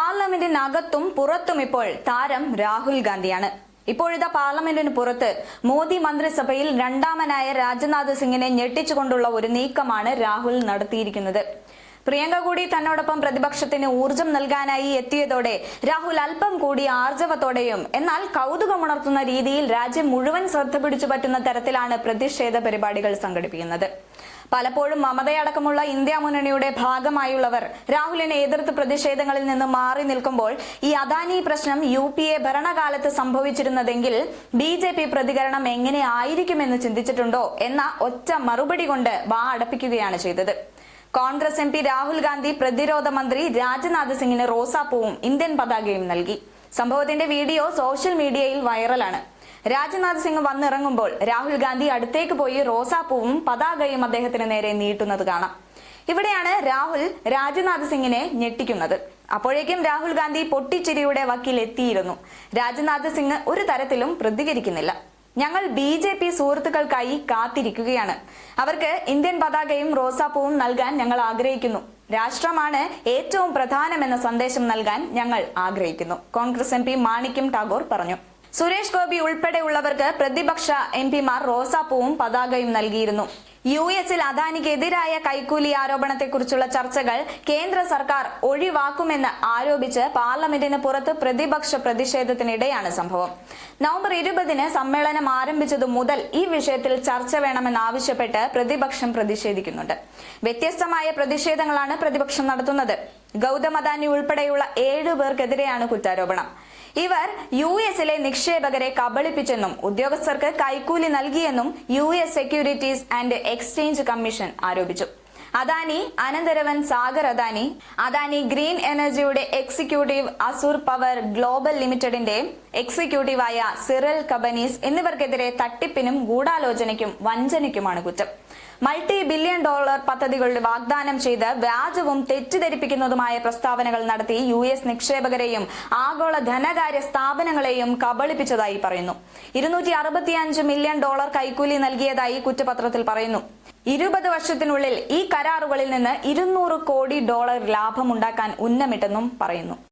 പാർലമെന്റിനകത്തും പുറത്തും ഇപ്പോൾ താരം രാഹുൽ ഗാന്ധിയാണ്. ഇപ്പോഴത്തെ പാർലമെന്റിന് പുറത്ത് മോദി മന്ത്രിസഭയിൽ രണ്ടാമനായ രാജ്നാഥ് സിംഗിനെ ഞെട്ടിച്ചുകൊണ്ടുള്ള ഒരു നീക്കമാണ് രാഹുൽ നടത്തിയിരിക്കുന്നത്. പ്രിയങ്ക കൂടി തന്നോടൊപ്പം പ്രതിപക്ഷത്തിന് ഊർജം നൽകാനായി എത്തിയതോടെ രാഹുൽ അല്പം കൂടി ആർജവത്തോടെയും എന്നാൽ കൗതുകമുണർത്തുന്ന രീതിയിൽ രാജ്യം മുഴുവൻ ശ്രദ്ധ പിടിച്ചു പറ്റുന്ന തരത്തിലാണ് പ്രതിഷേധ പരിപാടികൾ സംഘടിപ്പിക്കുന്നത്. പലപ്പോഴും മമതയടക്കമുള്ള ഇന്ത്യ മുന്നണിയുടെ ഭാഗമായുള്ളവർ രാഹുലിനെ എതിർത്ത് പ്രതിഷേധങ്ങളിൽ നിന്ന് മാറി നിൽക്കുമ്പോൾ ഈ അദാനി പ്രശ്നം യു പി എ ഭരണകാലത്ത് സംഭവിച്ചിരുന്നതെങ്കിൽ ബി ജെ പി പ്രതികരണം എങ്ങനെ ആയിരിക്കുമെന്ന് ചിന്തിച്ചിട്ടുണ്ടോ എന്ന ഒറ്റ മറുപടി കൊണ്ട് വാ അടപ്പിക്കുകയാണ് ചെയ്തത്. കോൺഗ്രസ് എം പി രാഹുൽ ഗാന്ധി പ്രതിരോധ മന്ത്രി രാജ്നാഥ് സിംഗിന് റോസാപ്പൂവും ഇന്ത്യൻ പതാകയും നൽകി. സംഭവത്തിന്റെ വീഡിയോ സോഷ്യൽ മീഡിയയിൽ വൈറലാണ്. രാജ്നാഥ് സിംഗ് വന്നിറങ്ങുമ്പോൾ രാഹുൽ ഗാന്ധി അടുത്തേക്ക് പോയി റോസാപ്പൂവും പതാകയും അദ്ദേഹത്തിന് നേരെ നീട്ടുന്നത് കാണാം. ഇവിടെയാണ് രാഹുൽ രാജ്നാഥ് സിംഗിനെ ഞെട്ടിക്കുന്നത്. അപ്പോഴേക്കും രാഹുൽ ഗാന്ധി പൊട്ടിച്ചിരിയുടെ വക്കിൽ എത്തിയിരുന്നു രാജ്നാഥ് സിംഗ് ഒരു തരത്തിലും പ്രതികരിക്കുന്നില്ല. ഞങ്ങൾ ബി ജെ പി സുഹൃത്തുക്കൾക്കായി കാത്തിരിക്കുകയാണ്. അവർക്ക് ഇന്ത്യൻ പതാകയും റോസാപ്പൂവും നൽകാൻ ഞങ്ങൾ ആഗ്രഹിക്കുന്നു. രാഷ്ട്രമാണ് ഏറ്റവും പ്രധാനമെന്ന സന്ദേശം നൽകാൻ ഞങ്ങൾ ആഗ്രഹിക്കുന്നു. കോൺഗ്രസ് എം പി മാണിക്യം ടാഗോർ പറഞ്ഞു. സുരേഷ് ഗോപി ഉൾപ്പെടെയുള്ളവർക്ക് പ്രതിപക്ഷ എം പിമാർ റോസാപ്പൂവും പതാകയും നൽകിയിരുന്നു. യു എസിൽ അദാനിക്കെതിരായ കൈക്കൂലി ആരോപണത്തെക്കുറിച്ചുള്ള ചർച്ചകൾ കേന്ദ്ര സർക്കാർ ഒഴിവാക്കുമെന്ന് ആരോപിച്ച് പാർലമെന്റിന് പുറത്ത് പ്രതിപക്ഷ പ്രതിഷേധത്തിനിടെയാണ് സംഭവം. നവംബർ ഇരുപതിന് സമ്മേളനം ആരംഭിച്ചതു മുതൽ ഈ വിഷയത്തിൽ ചർച്ച വേണമെന്നാവശ്യപ്പെട്ട് പ്രതിപക്ഷം പ്രതിഷേധിക്കുന്നുണ്ട്. വ്യത്യസ്തമായ പ്രതിഷേധങ്ങളാണ് പ്രതിപക്ഷം നടത്തുന്നത്. ഗൗതം അദാനി ഉൾപ്പെടെയുള്ള ഏഴു പേർക്കെതിരെയാണ് കുറ്റാരോപണം. ഇവർ യു എസിലെ നിക്ഷേപകരെ കബളിപ്പിച്ചെന്നും ഉദ്യോഗസ്ഥർക്ക് കൈക്കൂലി നൽകിയെന്നും U S securities and exchange commission ആരോപിച്ചു. അദാനി അനന്തരവൻ സാഗർ അദാനി അദാനി ഗ്രീൻ എനർജിയുടെ എക്സിക്യൂട്ടീവ് അസൂർ പവർ ഗ്ലോബൽ ലിമിറ്റഡിന്റെ എക്സിക്യൂട്ടീവായ സിറൽ കബനീസ് എന്നിവർക്കെതിരെ തട്ടിപ്പിനും ഗൂഢാലോചനയ്ക്കും വഞ്ചനയ്ക്കുമാണ് കുറ്റം. മൾട്ടി ബില്യൺ ഡോളർ പദ്ധതികളുടെ വാഗ്ദാനം ചെയ്ത് വ്യാജവും തെറ്റിദ്ധരിപ്പിക്കുന്നതുമായ പ്രസ്താവനകൾ നടത്തി യു എസ് നിക്ഷേപകരെയും ആഗോള ധനകാര്യ സ്ഥാപനങ്ങളെയും കബളിപ്പിച്ചതായി പറയുന്നു. ഇരുന്നൂറ്റി അറുപത്തിയഞ്ച് മില്യൺ ഡോളർ കൈക്കൂലി നൽകിയതായി കുറ്റപത്രത്തിൽ പറയുന്നു. ഇരുപത് വർഷത്തിനുള്ളിൽ ഈ കരാറുകളിൽ നിന്ന് ഇരുന്നൂറ് കോടി ഡോളർ ലാഭമുണ്ടാക്കാൻ ഉന്നമിട്ടെന്നും പറയുന്നു.